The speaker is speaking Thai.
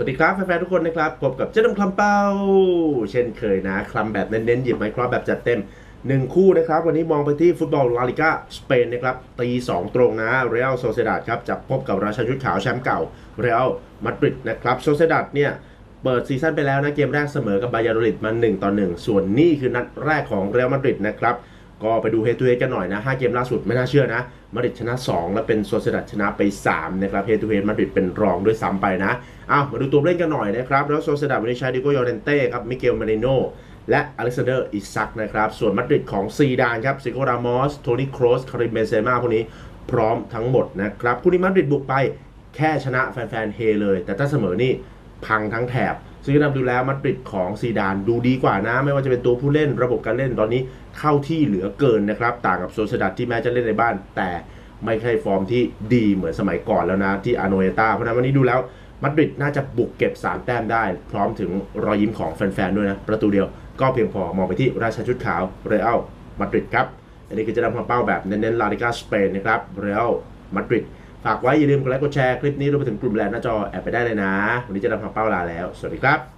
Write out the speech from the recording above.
สวัสดีครับ แฟนๆทุกคนนะครับพบกับเจ๊ดำคลำเป้า เช่นเคยนะคลำแบบเน้นๆ หยิบไมโครแบบจัดเต็ม 1 คู่นะครับ วันนี้มองไปที่ฟุตบอลลาลิก้าสเปนนะครับตี2 ตรงนะเรอัลโซเซดาดครับจะพบกับราชันชุดขาวแชมป์เก่าเรอัลมาดริดนะครับโซเซดาดเนี่ยเปิดซีซั่นไปแล้วนะเกมแรกเสมอกับบายาโดลิดมา1ต่อ1ส่วนนี่คือนัดแรกของเรอัลมาดริดนะครับ ก็ไปดูเฮตูเฮกันหน่อยนะ5เกมล่าสุดไม่น่าเชื่อนะมาดริดชนะ 2 แล้วเป็นโซเซดัดชนะไป3นะครับเฮตูเฮมาดริดเป็นรองด้วยซ้ำไปนะอ้าวมาดูตัวเล่นกันหน่อยนะครับ แล้วโซเซดัดวันนี้ใช้ดิโกยอร์เรนเต้ครับมิเกลมาริโนและอเล็กซานเดอร์อิซักนะครับส่วนมาดริดของซีดานครับซิโกรามอสโทนี่โครสคาริมเบนเซมาพวกนี้พร้อมทั้งหมดนะครับคู่นี้มาดริดบุกไปแค่ชนะแฟนๆเฮเลย แต่ถ้าเสมอนี่ พังทั้งแถบ ซึ่งนำดูแล้วมาดริดของซีดานดูดีกว่านะ ไม่ว่าจะเป็นตัวผู้เล่นระบบการเล่นตอนนี้เข้าที่เหลือเกินนะครับ ต่างกับโซเซดัดที่แม้จะเล่นในบ้าน แต่ไม่ใช่ฟอร์มที่ดีเหมือนสมัยก่อนแล้วนะที่อาโนเอตาเพราะฉะนั้นวันนี้ดูแล้วมาดริดน่าจะบุกเก็บ 3 แต้มได้ พร้อมถึงรอยยิ้มของแฟนๆ ด้วยนะ ประตูเดียวก็เพียงพอมองไปที่ราชาชุดขาวเรอัลมาดริดครับ อันนี้คือจะนำความเป้าแบบเน้นๆลาลิกาสเปนนะครับเรอัลมาดริด ฝากไว้อย่าลืมกดไลค์กดแชร์คลิปนี้รวมไปถึงกลุ่มแลนหน้าจอแอบไปได้เลยนะ วันนี้จะนำพังเป้าลาแล้ว สวัสดีครับ